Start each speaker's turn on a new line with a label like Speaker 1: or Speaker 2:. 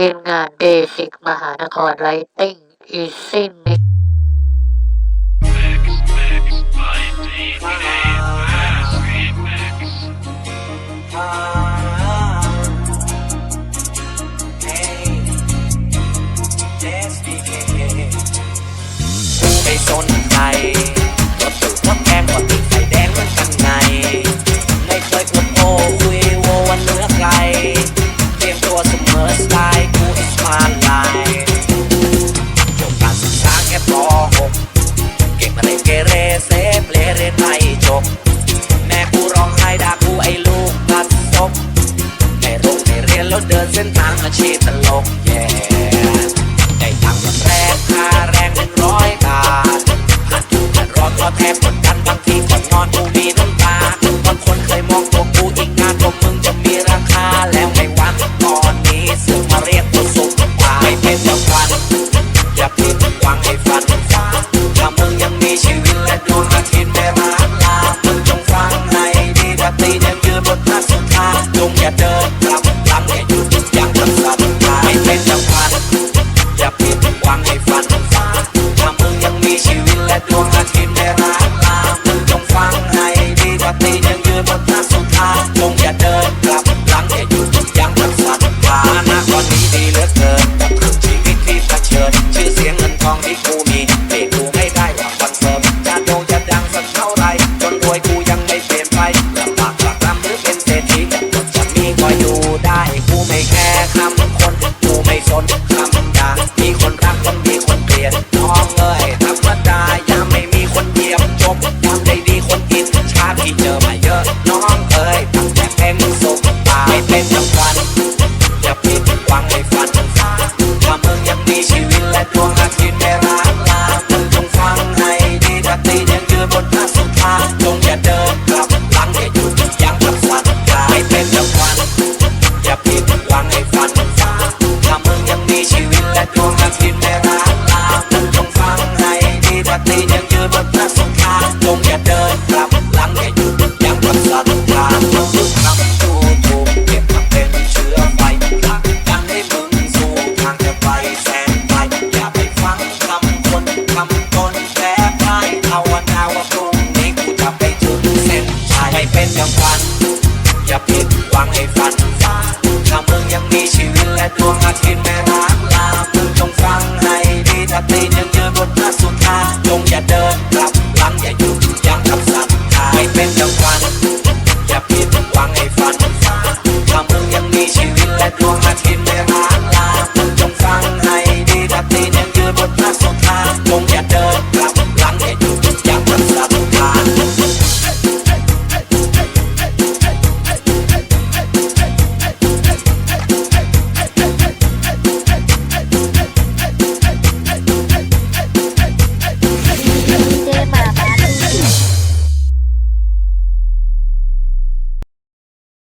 Speaker 1: ทีมงานเบสิกมหานครไลติ้งอีซิ่งมิก
Speaker 2: อ่า ลเรียนไม่จบ แม่กูร้องไห้ด่ากูไอ้ลูกตัดซบไม่รงไม่เรียนแล้วเดินเส้นทางอาชีพตลกแย่ได้ตังค์วันแรกค่าแรงหนึ่งร้อยบาท องเอ้ยตั้งแต่เพลงสุขตาไม่เป็นจังหวันอย่าผิดหวังให้ฝันฟ้าถ้ามึงยังมีชีวิตและดวงอาทิตย์ไม่ร้างลามึงจงฟังให้ดีถ้าตียังยืนบนท่าสุดท้ายจงอย่าเดินกลับหลังอย่าหยุดยังทำสัตย์ไม่เป็นจังหวันอย่าผิดหวังให้ฝันฟ้าถ้ามึงยังมีชีวิตและดวงอาทิตย์ไม่ร้างลามึงจงฟังให้ดีถ้าตียังยืนบนท่าสุดท้ายจงอย่าเดินกลับ อย่าผิดหวังให้ฝันฟ้าถ้ามึงยังมีชีวิตและดวงอาทิตย์ไม่ร้างลามึงจงฟังให้ดีถ้าตีนยังยืนบนท่าสุดท้ายจงอย่าเดินกลับหลังอย่าหยุดยังทำสัตย์ไม่เป็นจังหวะอย่าผิดหวังให้ฝันฟ้าถ้ามึงยังมีชีวิตและดวงอาทิตย์